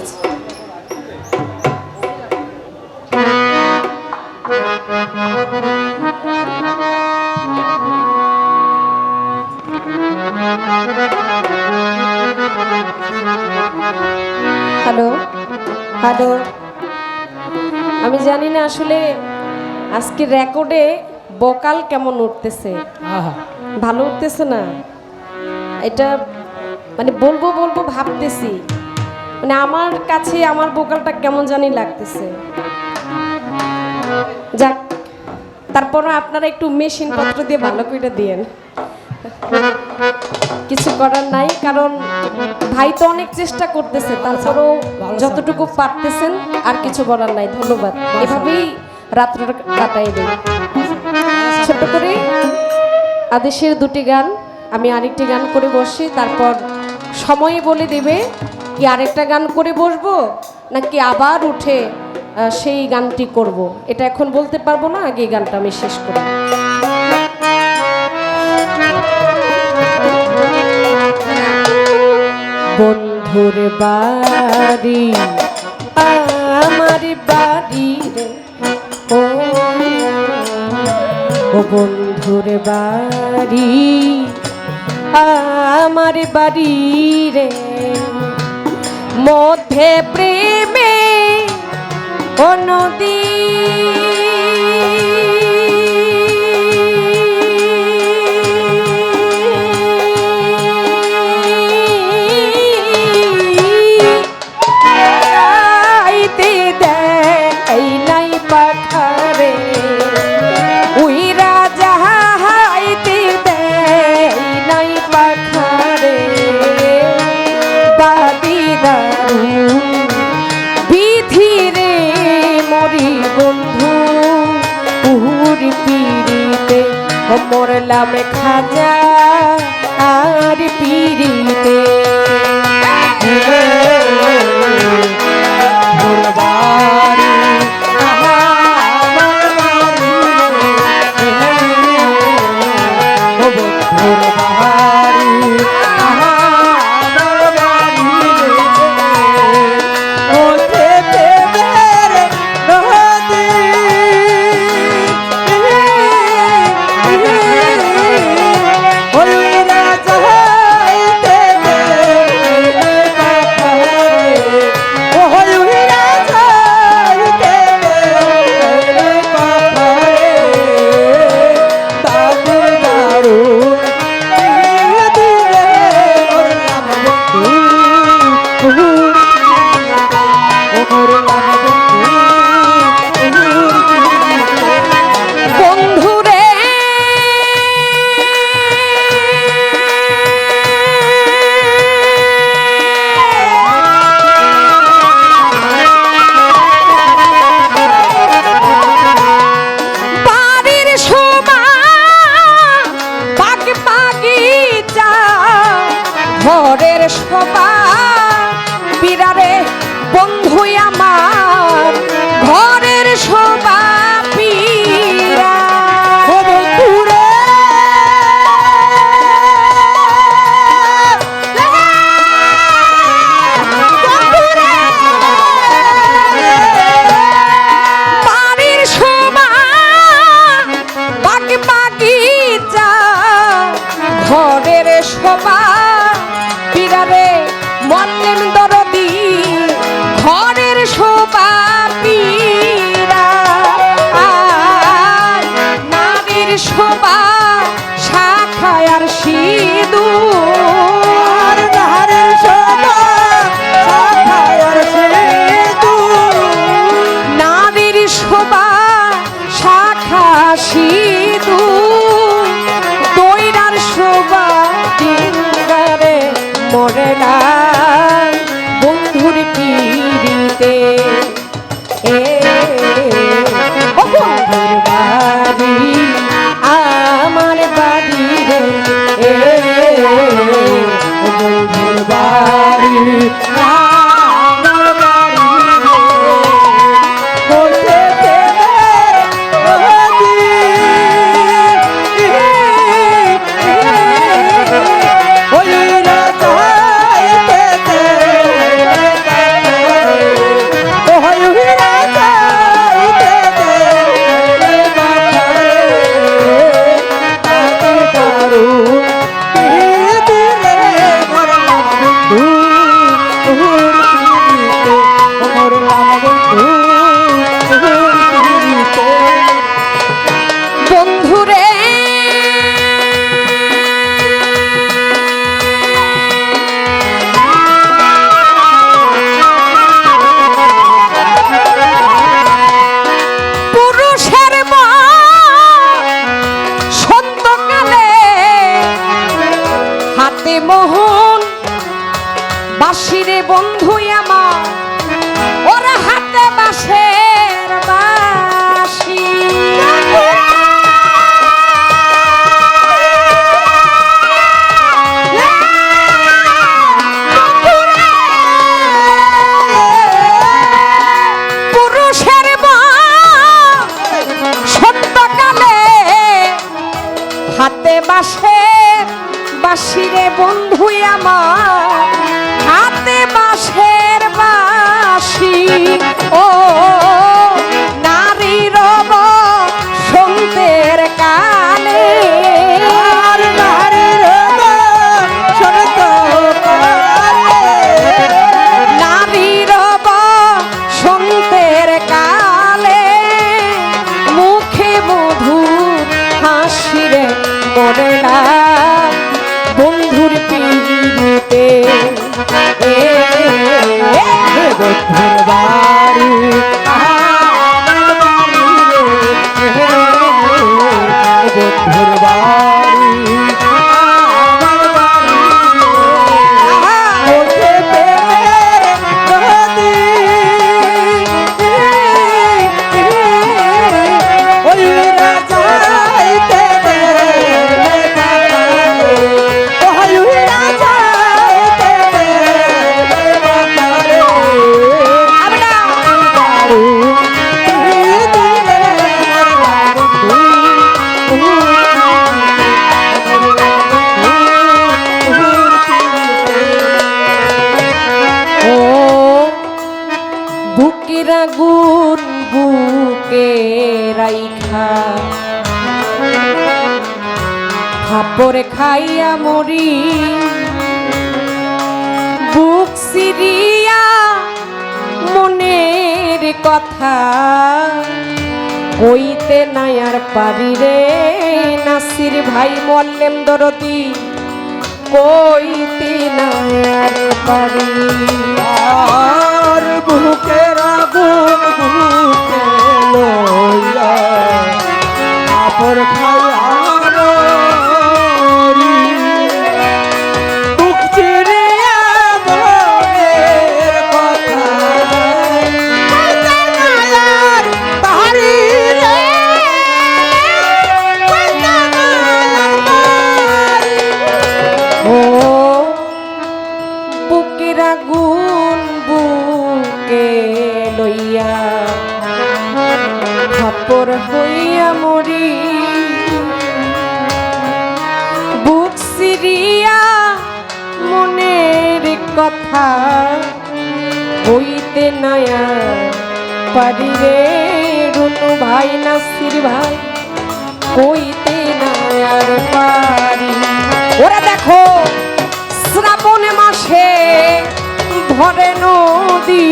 আছে hello hello আমি জানি না আসলে আজকে রেকর্ডে বকাল কেমন উঠতেছে। ভালো উঠতেছে না। এটা মানে বলব বলব ভাবতেছি। মানে আমার কাছে আমার বোকালটা কেমন জানি লাগতেছে। যাক তারপরও আপনারা একটু মেশিন পত্র দিয়ে ভালো করে দিয়েন। কিছু করার নাই কারণ ভাই তো অনেক চেষ্টা করতেছে তারপরেও যতটুকু পারতেছেন আর কিছু করার নাই ধন্যবাদ। এভাবেই রাত্রটা কাটাই দিই ছোট করে আদেশের দুটি গান আমি আরেকটি গান করে বসি তারপর সময় বলে দেবে কি আরেকটা গান করে বসবো? নাকি আবার উঠে সেই গানটি করব। এটা এখন বলতে পারব না, আগে গানটা আমি শেষ করি বন্ধুর বাড়ি, আমার বাড়ি ও বন্ধুর বাড়ি, আমার বাড়ি রে। মধ্যে প্রেমে ও নদী আইতে দেয় নাই পাখারে উইরা মরলাম খাজা শোভা শাখায় আর সিঁদুর। ধরবা কাপড় খাইয়া মরি। বুক সিরিয়া মনের কথা। কইতে নাই আর পারি রে নাসির ভাই বললেন দরদি। কইতে নাই আর পারি। আর বুকে রাগুন, বুকে লইয়া। কাপড় খাইয়া বানায়া পারি রে রুনু ভাই, নাসির ভাই, কইতে না আর পারি। ওরা দেখো, শ্রাবণ মাসে ভরে নদী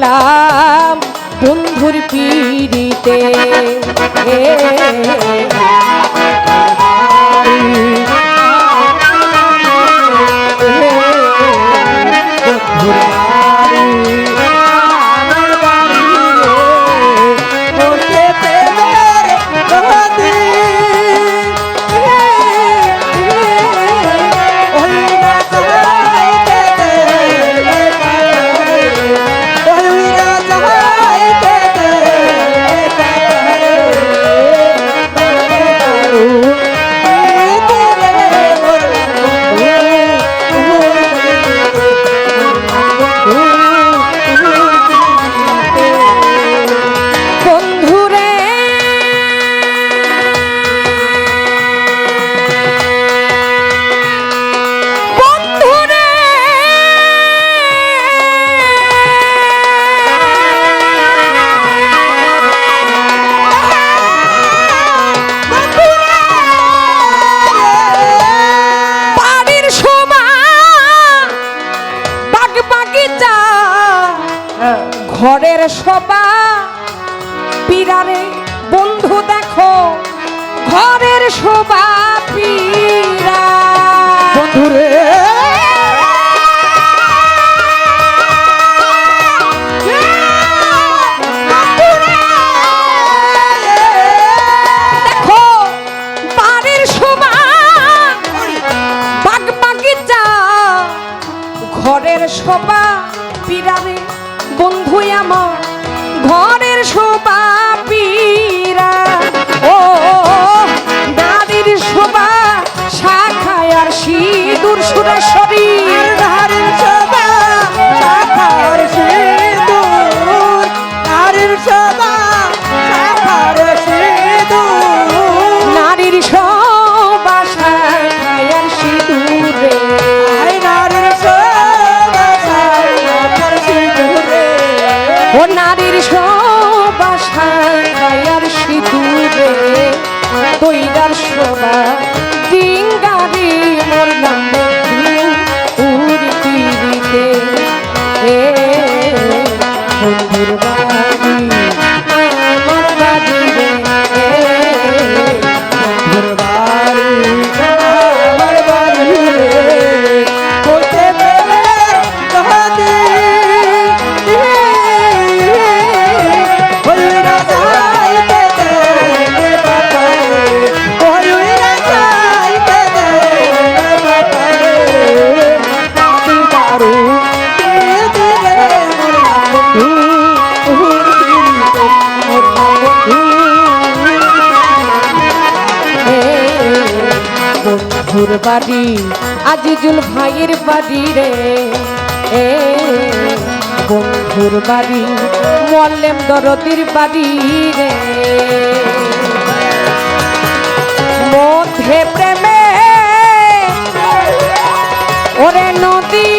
গেলাম বন্ধুর পিড়িতে। বাবা। পিরারে বন্ধু দেখো ঘরের শোভা পিরা। বন্ধুরে। ঘরের শোভা বন্ধুর বাড়ি, আজিজুল ভাইয়ের বাড়ি রে। এ, বন্ধুর বাড়ি, মল্লেম দরদির বাড়ি রে। মধ্যে প্রেমে, ওরে নদী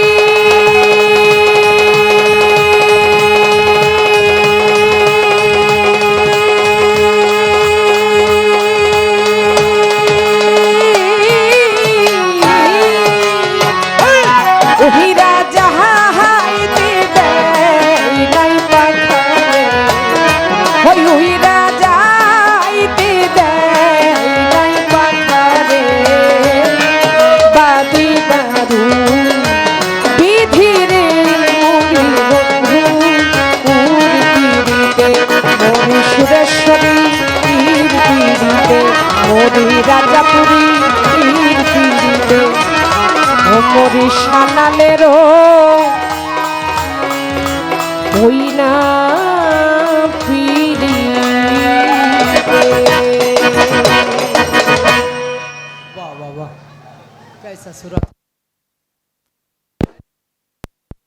করিস না সানালেরও ওই না